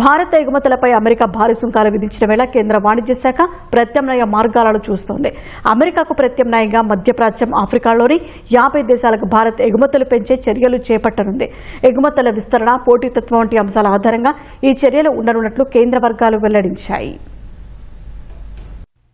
భారత ఎగుమతులపై అమెరికా భారీ సుంకాలు విధించిన వేళ కేంద్ర వాణిజ్య శాఖ ప్రత్యామ్నాయ మార్గాలను చూస్తోంది. అమెరికాకు ప్రత్యామ్నాయంగా మధ్యప్రాచ్యం ఆఫ్రికాలోని యాభై దేశాలకు భారత్ ఎగుమతులు పెంచే చర్యలు చేపట్టనుంది. ఎగుమతుల విస్తరణ పోటీతత్వం వంటి అంశాల ఆధారంగా ఈ చర్యలు ఉండనున్నట్లు కేంద్ర వర్గాలు వెల్లడించాయి.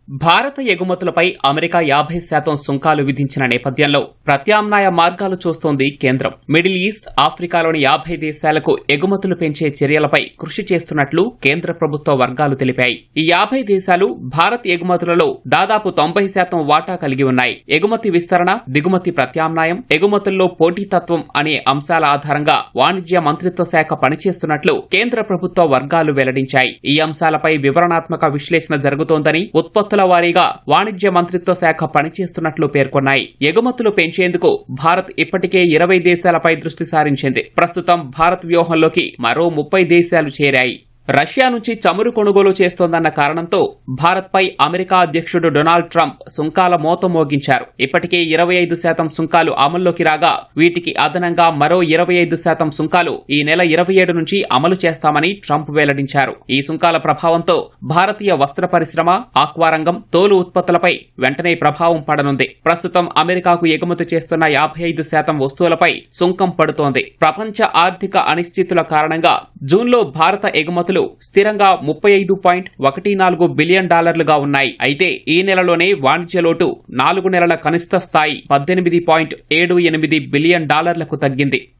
భారత ఎగుమతులపై అమెరికా యాభై శాతం సుంకాలు విధించిన నేపథ్యంలో ప్రత్యామ్నాయ మార్గాలు చూస్తోంది కేంద్రం. మిడిల్ ఈస్ట్ ఆఫ్రికాలోని యాభై దేశాలకు ఎగుమతులు పెంచే చర్యలపై కృషి చేస్తున్నట్లు కేంద్ర ప్రభుత్వ వర్గాలు తెలిపాయి. ఈ యాభై దేశాలు భారత్ ఎగుమతులలో దాదాపు తొంభై శాతం వాటా కలిగి ఉన్నాయి. ఎగుమతి విస్తరణ దిగుమతి ప్రత్యామ్నాయం ఎగుమతుల్లో పోటీతత్వం అనే అంశాల ఆధారంగా వాణిజ్య మంత్రిత్వ శాఖ పనిచేస్తున్నట్లు కేంద్ర ప్రభుత్వ వర్గాలు వెల్లడించాయి. ఈ అంశాలపై వివరణాత్మక విశ్లేషణ జరుగుతోందని ఉత్పత్తుల వారీగా వాణిజ్య మంత్రిత్వ శాఖ పనిచేస్తున్నట్లు పేర్కొన్నాయి. ఎగుమతులు పెంచేందుకు భారత్ ఇప్పటికే ఇరవై దేశాలపై దృష్టి సారించింది. ప్రస్తుతం భారత్ వ్యూహంలోకి మరో ముప్పై దేశాలు చేరాయి. రష్యా నుంచి చమురు కొనుగోలు చేస్తోందన్న కారణంతో భారత్పై అమెరికా అధ్యక్షుడు డొనాల్డ్ ట్రంప్ సుంకాల మోత మోగించారు. ఇప్పటికే ఇరవై ఐదు శాతం సుంకాలు అమల్లోకి రాగా వీటికి అదనంగా మరో ఇరవై ఐదు శాతం సుంకాలు ఈ నెల ఇరవై ఏడు నుంచి అమలు చేస్తామని ట్రంప్ వెల్లడించారు. ఈ సుంకాల ప్రభావంతో భారతీయ వస్త్ర పరిశ్రమ ఆక్వారంగం తోలు ఉత్పత్తులపై వెంటనే ప్రభావం పడనుంది. ప్రస్తుతం అమెరికాకు ఎగుమతి చేస్తున్న యాభై ఐదు శాతం వస్తువులపై సుంకం పడుతోంది. ప్రపంచ ఆర్థిక అనిశ్చితుల కారణంగా జూన్లో భారత ఎగుమతులు స్థిరంగా ముప్పై ఐదు పాయింట్ ఒకటి నాలుగు బిలియన్ డాలర్లుగా ఉన్నాయి. అయితే ఈ నెలలోనే వాణిజ్య లోటు నాలుగు నెలల కనిష్ట స్థాయి పద్దెనిమిది పాయింట్ ఏడు ఎనిమిది బిలియన్ డాలర్లకు తగ్గింది.